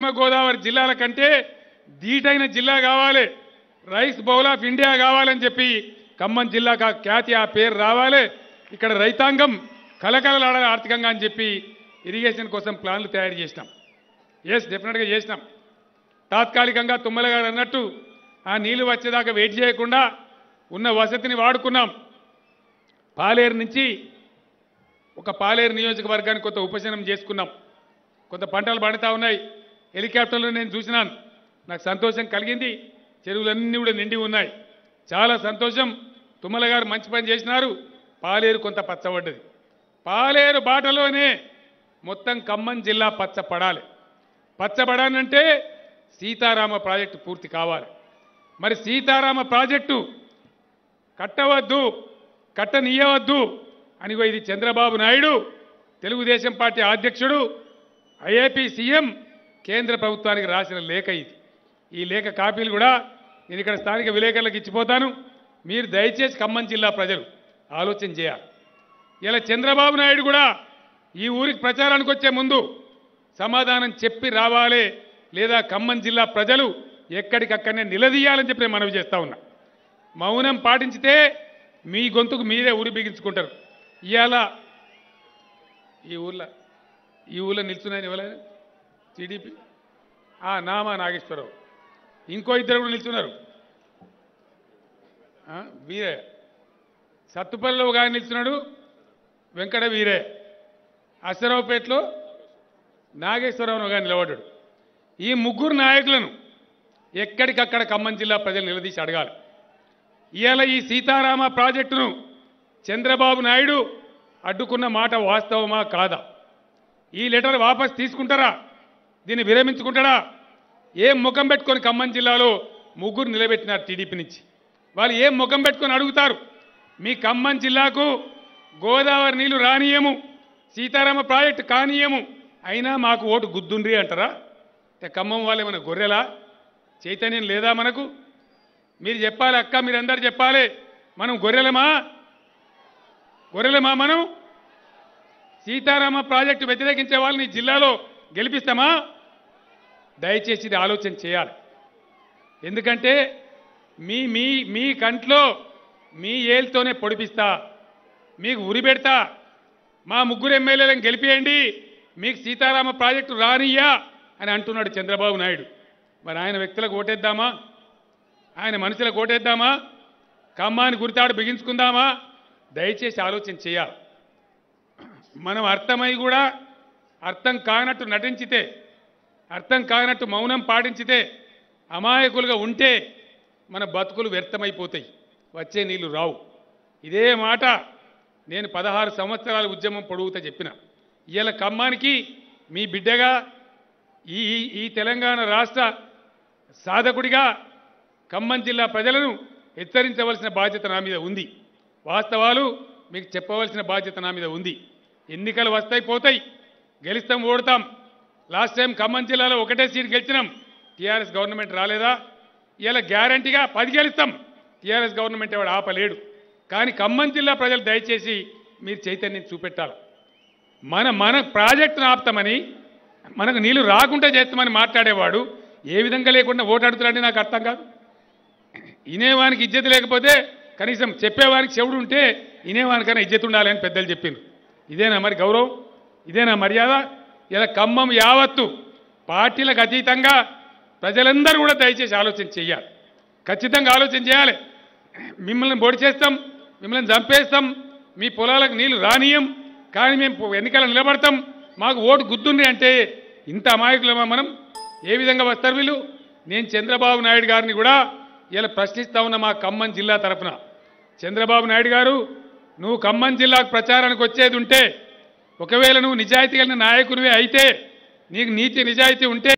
పశ్చిమ గోదావరి జిల్లాల కంటే దీటైన జిల్లా కావాలి. రైస్ బౌల్ ఆఫ్ ఇండియా కావాలని చెప్పి ఖమ్మం జిల్లాకు ఆ ఖ్యాతి ఆ పేరు రావాలి. ఇక్కడ రైతాంగం కలకలలాడాలి ఆర్థికంగా అని చెప్పి ఇరిగేషన్ కోసం ప్లాన్లు తయారు చేసినాం. ఎస్ డెఫినెట్గా చేసినాం. తాత్కాలికంగా తుమ్మల గారు అన్నట్టు ఆ నీళ్ళు వచ్చేదాకా వెయిట్ చేయకుండా ఉన్న వసతిని వాడుకున్నాం. పాలేరు నుంచి ఒక పాలేరు నియోజకవర్గానికి కొంత ఉపశమనం చేసుకున్నాం. కొంత పంటలు పండుతా ఉన్నాయి. హెలికాప్టర్లో నేను చూసినాను. నాకు సంతోషం కలిగింది. చెరువులన్నీ కూడా నిండి ఉన్నాయి. చాలా సంతోషం. తుమ్మల గారు మంచి పని చేసినారు. పాలేరు కొంత పచ్చబడ్డది. పాలేరు బాటలోనే మొత్తం ఖమ్మం జిల్లా పచ్చపడాలి. పచ్చబడానంటే సీతారామ ప్రాజెక్టు పూర్తి కావాలి. మరి సీతారామ ప్రాజెక్టు కట్టవద్దు కట్టనీయవద్దు అని ఇది చంద్రబాబు నాయుడు తెలుగుదేశం పార్టీ అధ్యక్షుడు ఐఏపీ సీఎం కేంద్ర ప్రభుత్వానికి రాసిన లేఖ ఇది. ఈ లేఖ కాపీలు కూడా నేను ఇక్కడ స్థానిక విలేకరులకు ఇచ్చిపోతాను. మీరు దయచేసి ఖమ్మం జిల్లా ప్రజలు ఆలోచన చేయాలి. ఇలా చంద్రబాబు నాయుడు కూడా ఈ ఊరికి ప్రచారానికి వచ్చే ముందు సమాధానం చెప్పి రావాలి లేదా ఖమ్మం జిల్లా ప్రజలు ఎక్కడికక్కడనే నిలదీయాలని చెప్పి నేను మనవి చేస్తా ఉన్నా. మౌనం పాటించితే మీ గొంతుకు మీరే ఊరి బిగించుకుంటారు. ఇవాళ ఈ ఊర్లో ఈ ఊళ్ళో నిల్చున్నాయని ఇవ్వలేదు టీడీపీ. నామా నాగేశ్వరరావు. ఇంకో ఇద్దరు కూడా నిల్చున్నారు. వీరే. సత్తుపల్లిలో ఒక ఆయన నిల్చున్నాడు. వెంకట వీరే. అశ్వరావుపేటలో నాగేశ్వరరావు ఒక ఆయన నిలబడ్డాడు. ఈ ముగ్గురు నాయకులను ఎక్కడికక్కడ ఖమ్మం జిల్లా ప్రజలు నిలదీసి అడగాలి. ఇవాళ ఈ సీతారామ ప్రాజెక్టును చంద్రబాబు నాయుడు అడ్డుకున్న మాట వాస్తవమా కాదా? ఈ లెటర్ వాపస్ తీసుకుంటారా? దీన్ని విరమించుకుంటాడా? ఏం ముఖం పెట్టుకొని ఖమ్మం జిల్లాలో ముగ్గురు నిలబెట్టినారు టీడీపీ నుంచి. వాళ్ళు ఏం ముఖం పెట్టుకొని అడుగుతారు? మీ ఖమ్మం జిల్లాకు గోదావరి నీళ్ళు రానియము సీతారామ ప్రాజెక్టు కానీయము అయినా మాకు ఓటు గుద్దుండ్రి అంటారా? ఖమ్మం వాళ్ళు ఏమైనా గొర్రెలా? చైతన్యం లేదా మనకు? మీరు చెప్పాలి అక్క మీరందరూ చెప్పాలి మనం గొర్రెలమా? గొర్రెలమా మనం? సీతారామ ప్రాజెక్టు వ్యతిరేకించే వాళ్ళని జిల్లాలో గెలిపిస్తామా? దయచేసి ఇది ఆలోచన చేయాలి. ఎందుకంటే మీ మీ మీ కంట్లో మీ ఏళ్ళతోనే పొడిపిస్తా మీకు ఉరి పెడతా మా ముగ్గురు ఎమ్మెల్యేలను గెలిపేయండి మీకు సీతారామ ప్రాజెక్టు రానియ్యా అని అంటున్నాడు చంద్రబాబు నాయుడు. మరి ఆయన వ్యక్తులకు ఓటేద్దామా? ఆయన మనుషులకు ఓటేద్దామా? ఖమ్మాన్ని గురితాడు బిగించుకుందామా? దయచేసి ఆలోచన చేయాలి. మనం అర్థమై కూడా అర్థం కానట్టు నటించితే అర్థం కానట్టు మౌనం పాటించితే అమాయకులుగా ఉంటే మన బతుకులు వ్యర్థమైపోతాయి. వచ్చే నీళ్ళు రావు. ఇదే మాట నేను పదహారు సంవత్సరాల ఉద్యమం పొడుగుతా చెప్పిన. ఇవాళ ఖమ్మానికి మీ బిడ్డగా ఈ ఈ- ఈ తెలంగాణ రాష్ట్ర సాధకుడిగా ఖమ్మం జిల్లా ప్రజలను హెచ్చరించవలసిన బాధ్యత నా మీద ఉంది. వాస్తవాలు మీకు చెప్పవలసిన బాధ్యత నా మీద ఉంది. ఎన్నికలు వస్తాయి పోతాయి. గెలుస్తాం ఓడతాం. లాస్ట్ టైం ఖమ్మం జిల్లాలో ఒకటే సీట్ గెలిచినాం. టీఆర్ఎస్ గవర్నమెంట్ రాలేదా? ఇలా గ్యారంటీగా పది గెలుస్తాం. టీఆర్ఎస్ గవర్నమెంట్ ఎవడు ఆపలేడు. కానీ ఖమ్మం జిల్లా ప్రజలు దయచేసి మీరు చైతన్యం చూపెట్టాలి. మన మన ప్రాజెక్టును ఆపుతామని మనకు నీళ్ళు రాకుండా చేస్తామని మాట్లాడేవాడు ఏ విధంగా లేకుండా ఓటాడుతున్నాడని నాకు అర్థం కాదు. ఇనేవానికి ఇజ్జత లేకపోతే కనీసం చెప్పేవానికి చెవుడు ఉంటే ఇనేవానికైనా ఇజ్జత ఉండాలని పెద్దలు చెప్పిండ్రు. ఇదేనా మరి గౌరవం? ఇదేనా మర్యాద? ఇలా ఖమ్మం యావత్తు పార్టీలకు అతీతంగా ప్రజలందరూ కూడా దయచేసి ఆలోచన చేయాలి. ఖచ్చితంగా ఆలోచన చేయాలి. మిమ్మల్ని బొడి చేస్తాం మిమ్మల్ని చంపేస్తాం మీ పొలాలకు నీళ్ళు రానియం కానీ మేము ఎన్నికలు నిలబడతాం మాకు ఓటు గుర్తుండి అంటే ఇంత అమాయకులమా మనం? ఏ విధంగా వస్తారు వీళ్ళు? నేను చంద్రబాబు నాయుడు గారిని కూడా ఇలా ప్రశ్నిస్తా ఉన్న మా ఖమ్మం జిల్లా తరఫున చంద్రబాబు నాయుడు గారు నువ్వు ఖమ్మం జిల్లాకు ప్రచారానికి వచ్చేది ఉంటే ఒకవేళ నువ్వు నిజాయితీ కలిగిన నాయకునివే అయితే నీకు నీతి నిజాయితీ ఉంటే